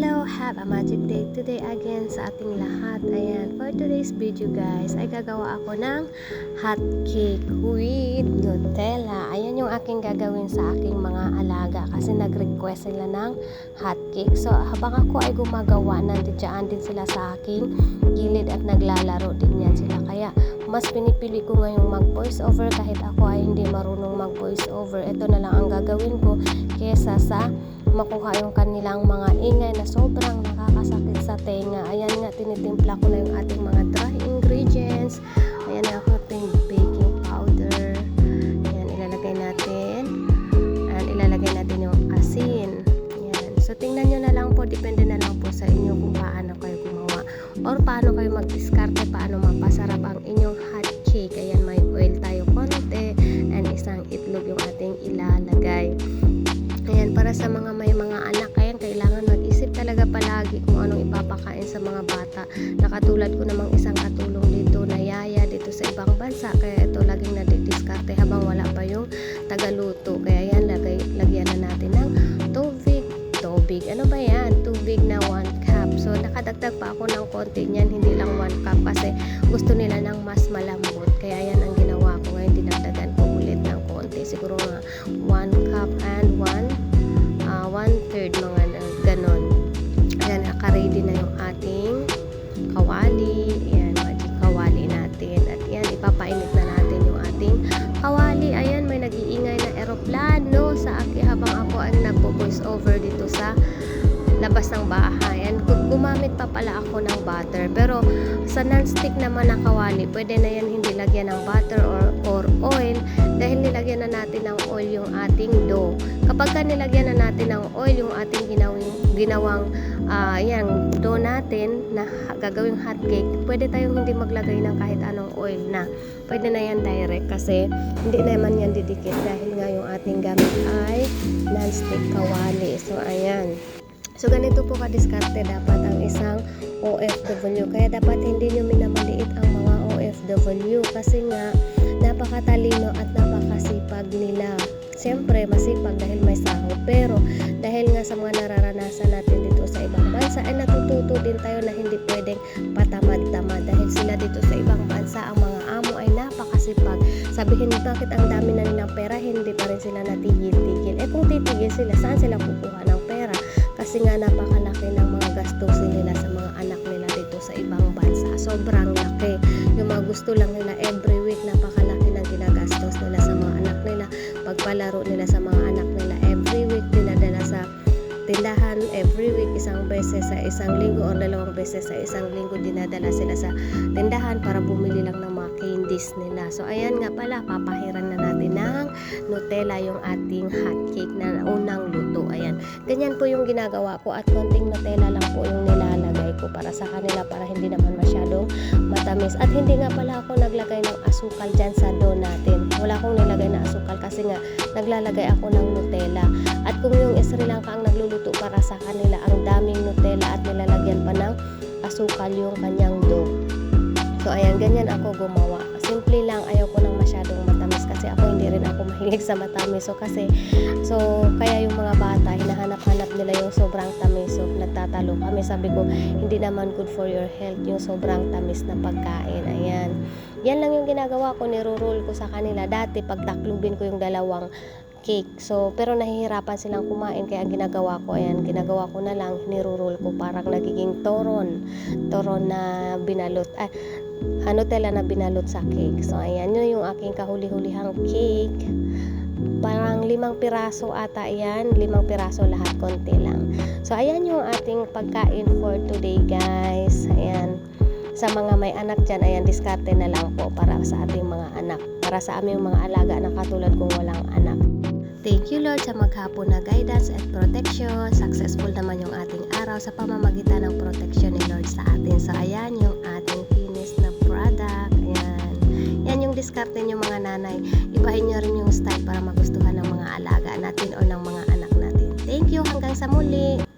Hello! Have a magic day today again sa ating lahat. Ayan, for today's video guys, ay gagawa ako ng hot cake with Nutella. Ayan yung aking gagawin sa aking mga alaga kasi nag-request sila ng hot cake. So, habang ako ay gumagawa, nandiyan din sila sa aking gilid at naglalaro din yan sila. Kaya, mas pinipili ko ngayong mag voice over kahit ako ay hindi marunong mag voice over. Ito na lang ang gagawin ko kesa sa makuha yung kanilang mga ingay na sobrang nakakasakit sa tenga. Ayan nga, tinitimpla ko na yung ating mga dry ingredients. Ayan na ako ating baking powder. Ayan, ilalagay natin. And ilalagay natin yung asin. Ayan. So, tingnan nyo na lang po. Depende na lang po sa inyo kung paano kayo gumawa. Or paano kayo mag-discarte, paano mapasarap ang inyong hot cake. Ayan, may oil tayo konti. And isang itlog yung ating ilalagay. Ayan, para sa mga bata. Nakatulad ko namang isang katulong dito na yaya dito sa ibang bansa. Kaya ito laging nadidiskarte habang wala pa yung tagaluto. Kaya yan, lagay, lagyan na natin ng tubig. Tubig, ano ba yan? Tubig na 1 cup. So, nakadagdag pa ako ng konti niyan, hindi lang 1 cup kasi gusto nila ng mas malambot. Kaya yan ang ginawa ko ngayon, dinagdagan ko ulit ng konti. Siguro nga 1 cup and 1 uh, one third mga nagpo-voice over dito sa labas ng bahay. And gu- gumamit pa pala ako ng butter. Pero sa non-stick naman na kawali, pwede na yan hindi lagyan ng butter or, or oil dahil nilagyan na natin ng oil yung ating dough. Kapag ka nilagyan na natin ng oil yung ating ginawing, ginawang ah, yan, dough natin na gagawing hot cake, pwede tayong hindi maglagay ng kahit anong oil na. Pwede na yan direct kasi hindi naman yan didikit dahil nga yung ating gamit ay non-stick kawali. So, ayan. So, ganito po kadiskarte dapat ang isang OFW. Kaya dapat hindi nyo minamaliit ang mga OFW kasi nga napakatalino at napakasipag patamad-tamad. Dahil sila dito sa ibang bansa, ang mga amo ay napakasipag. Sabihin, bakit ang dami na nilang pera, hindi pa rin sila natigil-tigil. Eh kung titigil sila, saan sila kukuha ng pera? Kasi nga napakalaki ng mga gastusin nila sa mga anak nila dito sa ibang bansa. Sobrang laki. Yung mga gusto lang nila every week, napakalaki ng ginagastos nila sa mga anak nila. Pagpalaro nila sa mga isang beses sa isang linggo o dalawang beses sa isang linggo dinadala sila sa tindahan para bumili lang ng mga candies nila. So ayan nga pala, papahiran na natin ng Nutella yung ating hot cake na unang luto. Ayan. Ganyan po yung ginagawa ko at konting Nutella lang po yung nilalagay ko para sa kanila para hindi naman masyadong matamis. At hindi nga pala ako naglagay ng asukal dyan sa dough natin. Wala akong nilagay na asukal kasi nga naglalagay ako ng Nutella. At asukal yung kanyang dough. So ayan, ganyan ako gumawa. Simple lang, ayaw ko ng masyadong matamis kasi ako hindi rin ako mahilig sa matamis. So kasi, so kaya yung mga bata, hinahanap-hanap nila yung sobrang tamis. So nagtatalo kami, sabi ko, hindi naman good for your health yung sobrang tamis na pagkain. Ayan. Yan lang yung ginagawa ko, niro-roll ko sa kanila. Dati, pagtaklubin ko yung dalawang cake. So, pero nahihirapan silang kumain kaya ginagawa ko, ayan, ginagawa ko na lang, niro-roll ko parang nagiging toron. Toron na binalot, ah, ano tela na binalot sa cake. So, ayan, yun yung aking kahuli-hulihang cake. Parang limang piraso ata yan. Limang piraso lahat, konti lang. So, ayan yung ating pagkain for today, guys. Ayan. Sa mga may anak dyan, ayan, diskarte na lang po para sa ating mga anak. Para sa aming mga alaga na katulad kong walang anak. Thank you Lord sa maghapon na guidance at protection. Successful naman yung ating araw sa pamamagitan ng protection ni Lord sa atin. So ayan yung ating finished na product. Ayan. Yan yung diskarte nyo mga nanay. Ibahin nyo rin yung style para magustuhan ng mga alaga natin o ng mga anak natin. Thank you. Hanggang sa muli.